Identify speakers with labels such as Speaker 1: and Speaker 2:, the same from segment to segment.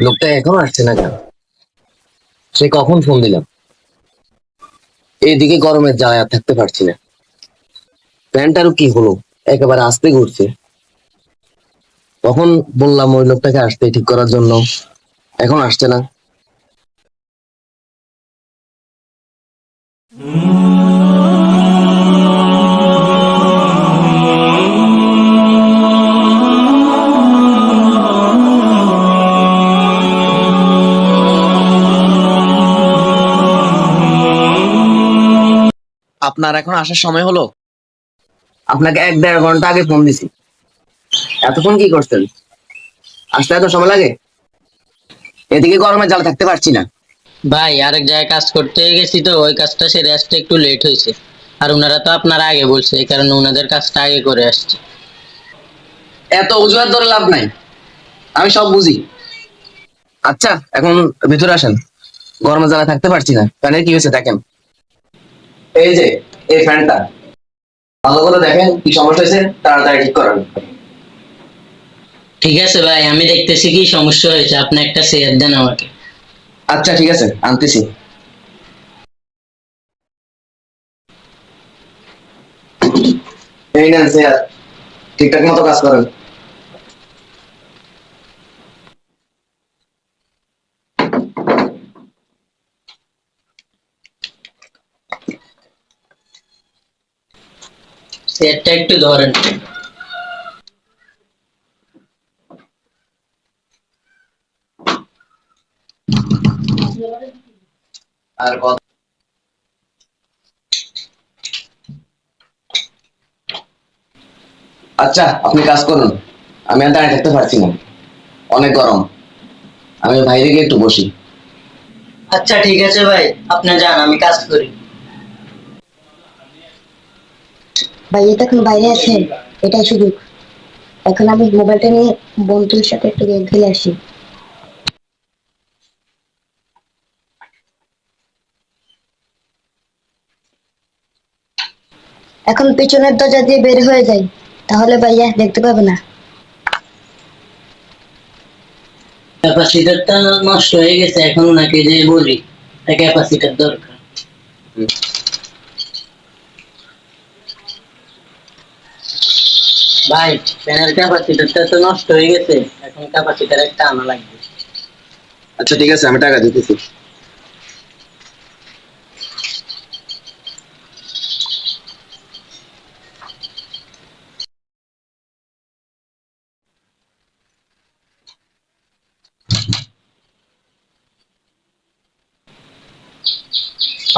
Speaker 1: লোকটা এখনও আসছে না কেন? সে কখন ফোন দিলাম এইদিকে গরমের আর থাকতে পারছি না। প্যান্টারও কি হলো? একেবারে আস্তে ঘুরছে। তখন বললাম ওই লোকটাকে আসতে ঠিক করার জন্য। এখন আসছে না।
Speaker 2: আপনার এখন আসার সময় হলো?
Speaker 1: আপনাকে এক দেড় ঘণ্টা আগে ফোন দিছি। এতক্ষণ কি করছেন? আসতে এত সময় লাগে? এদিকে গরমে জ্বালা থাকতে পারছি না।
Speaker 3: ভাই আরেক জায়গায় কাজ করতে গেছি তো ওই কাজটা সেরে আসতে একটু লেট হয়েছে। আর ওনারা তো আপনার আগে বলছে এই কারণে ওনাদের কাজটা আগে করে আসছে।
Speaker 1: এত অজুহাত ধরে লাভ নাই। আমি সব বুঝি। আচ্ছা এখন ভিতরে আসেন। গরমে জ্বালা থাকতে পারছি না ফ্যানের কি হয়েছে দেখেন। এই যে এই ফ্যানটা। ভালো করে দেখেন কি সমস্যা হয়েছে তাড়াতাড়ি ঠিক করেন।
Speaker 3: ঠিক আছে ভাই আমি দেখতেছি কি সমস্যা হয়েছে আপনি একটা শেয়ার দেন আমাকে।
Speaker 1: আচ্ছা ঠিক আছে আনতেছি। এই নেন স্যার ঠিকঠাক মতো কাজ করেন।
Speaker 3: শেয়ারটা একটু ধরেন।
Speaker 1: আর আচ্ছা আপনি কাজ করুন। আমি আর দাঁড়িয়ে থাকতে পারছি না। অনেক গরম। আমি বাইরে গিয়ে একটু বসি।
Speaker 3: আচ্ছা ঠিক আছে ভাই। আপনি যান, আমি কাজ করি।
Speaker 4: ভাই এটা এখন বাইরে আছে? এটাই সুযোগ এখন আমি মোবাইলটা নিয়ে বন্ধুর সাথে একটু গেম খেলে আসি। এখন পিছনের দরজা দিয়ে বের হয়ে যাই। তাহলে ভাইয়া দেখতে পাবে না।
Speaker 3: ক্যাপাসিটারটা নষ্ট হয়ে গেছে এখন ওনাকে যে বলি ক্যাপাসিটার দরকার। ভাই, ফ্যানের ক্যাপাসিটারটা তো নষ্ট হয়ে গেছে। এখন ক্যাপাসিটার একটা আনা লাগবে।
Speaker 1: আচ্ছা ঠিক আছে, আমি টাকা দিতেছি।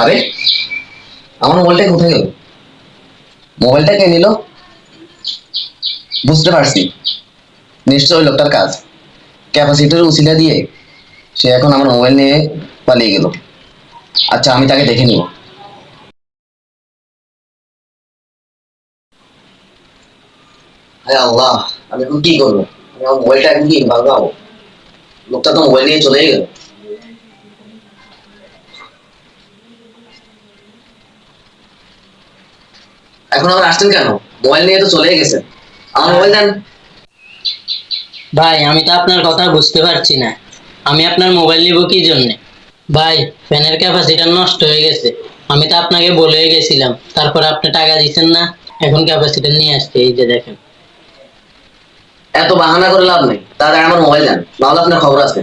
Speaker 1: আরে, আমার মোবাইলটা কোথায় গেল? মোবাইলটা কে নিল? বুঝতে পারছি। নিশ্চয় ওই লোকটার কাজ। ক্যাপাসিটার উচিলা দিয়ে সে এখন আমার মোবাইল নিয়ে পালিয়ে গেল। আচ্ছা আমি তাকে দেখে নিব। আল্লাহ, আমি এখন কি করব? আমি আমার মোবাইলটা এখন কি ভাগাবো লোকটা তো মোবাইল নিয়ে চলে গেল। এখন আবার আসছেন কেন? মোবাইল নিয়ে তো চলে গেছে আমার মোবাইল দেন।
Speaker 3: ভাই আমি তো আপনার কথা বুঝতে পারছি না। আমি আপনার মোবাইল নিব কি জন্য? ভাই ফ্যানের ক্যাপাসিটার নষ্ট হয়ে গেছে। আমি তো আপনাকে বলে গেছিলাম তারপর আপনি টাকা দিচ্ছেন না। এখন ক্যাপাসিটার নিয়ে আসছে এই যে দেখেন।
Speaker 1: এত বাহানা করে লাভ নেই। তাড়াতাড়ি আমার মোবাইল দেন নাহলে আপনার খবর আছে।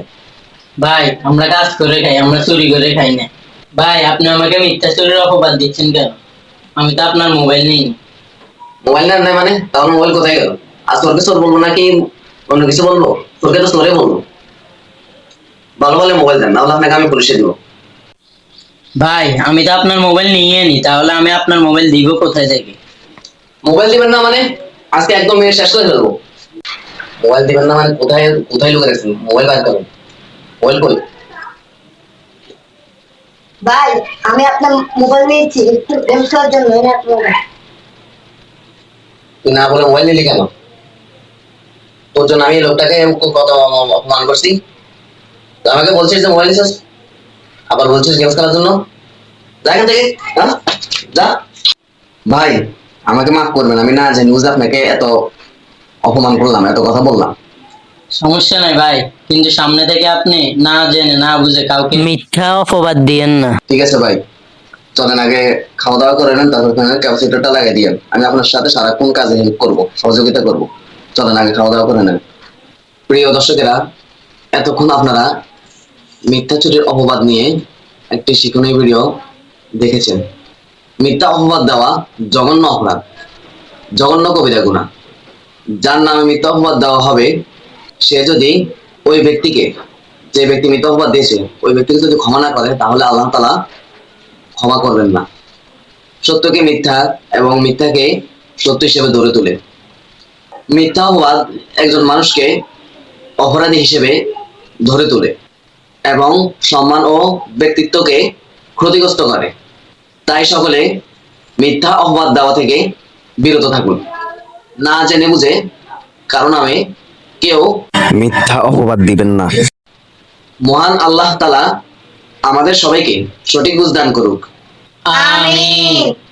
Speaker 3: ভাই আমরা কাজ করে খাই আমরা চুরি করে খাই না। ভাই আপনি আমাকে মিথ্যা চুরির অপবাদ দিচ্ছেন কেন? আমি তো আপনার মোবাইল নিই।
Speaker 1: মোবাইল নেন নাই মানে? তাহলে মোবাইল কোথায় গেল? আজ তোরকে চোর বলব নাকি অন্য কিছু বলব? তোরকে তো চোরে বলব। ভালো ভালো মোবাইল দেন নাহলে আপনাকে আমি পুলিশে দিব।
Speaker 3: ভাই আমি তো আপনার মোবাইল নিয়ে নি তাহলে আমি আপনার মোবাইল দিব কোথায় থেকে?
Speaker 1: মোবাইল দিবেন না মানে? আজকে একদম মেয়ে শেষ করে ফেলব। মোবাইল দিবেন না মানে কোথায় কোথায় লুকে রাখছেন? মোবাইল বার করেন মোবাইল কই?
Speaker 4: ভাই আমি আপনার মোবাইল নিয়েছি একটু গেম খেলার জন্য আপনার।
Speaker 1: তুই না বলে মোবাইল নিলি কেন? তোর জন্য আমি লোকটাকে কত অপমান করছি। আমাকে বলছিস যে মোবাইল নিছিস? আবার বলছিস গেমস খেলার জন্য? যা এখান থেকে যা ভাই আমাকে মাফ করবেন আমি না জানি বুঝে আপনাকে এত অপমান করলাম এত কথা বললাম।
Speaker 3: সমস্যা নাই ভাই কিন্তু সামনে থেকে আপনি না জেনে না বুঝে কাউকে মিথ্যা অপবাদ দিয়েন না।
Speaker 1: ঠিক আছে ভাই। চলেন, আগে খাওয়া দাওয়া করে নেন, তারপর ক্যাপাসিটারটা লাগিয়ে দিয়েন আমি আপনার সাথে সারাক্ষণ কাজে হেল্প করব, সহযোগিতা করব। চলেন, আগে খাওয়া দাওয়া করে নেন। প্রিয় দর্শকেরা, এতক্ষণ আপনারা মিথ্যা চুরির অপবাদ নিয়ে একটি শিক্ষণীয় ভিডিও দেখেছেন। মিথ্যা অপবাদ দেওয়া জঘন্য অপরাধ, জঘন্য কবিতা গুণা। যার নামে মিথ্যা অপবাদ দেওয়া হবে, সে যদি ওই ব্যক্তিকে, যে ব্যক্তি মিথ্যা অপবাদ দিয়েছে, ওই ব্যক্তিকে যদি ক্ষমা না করে, তাহলে আল্লাহ তালা ক্ষমা করবেন না। সত্যকে মিথ্যা এবং মিথ্যাকে সত্য হিসেবে ধরে তোলে। মিথ্যা অপবাদ একজন মানুষকে অপরাধী হিসেবে ধরে তোলে এবং সম্মান ও ব্যক্তিত্বকে ক্ষতিগ্রস্ত করে। তাই সকলে মিথ্যা অপবাদ দেওয়া থেকে বিরত থাকুন। না জেনে বুঝে কারণ আমি কেউ
Speaker 2: মিথ্যা অপবাদ দিবেন না।
Speaker 1: মহান আল্লাহ তালা আমাদের সবাইকে সঠিক বুঝ দান করুক।
Speaker 3: Mommy.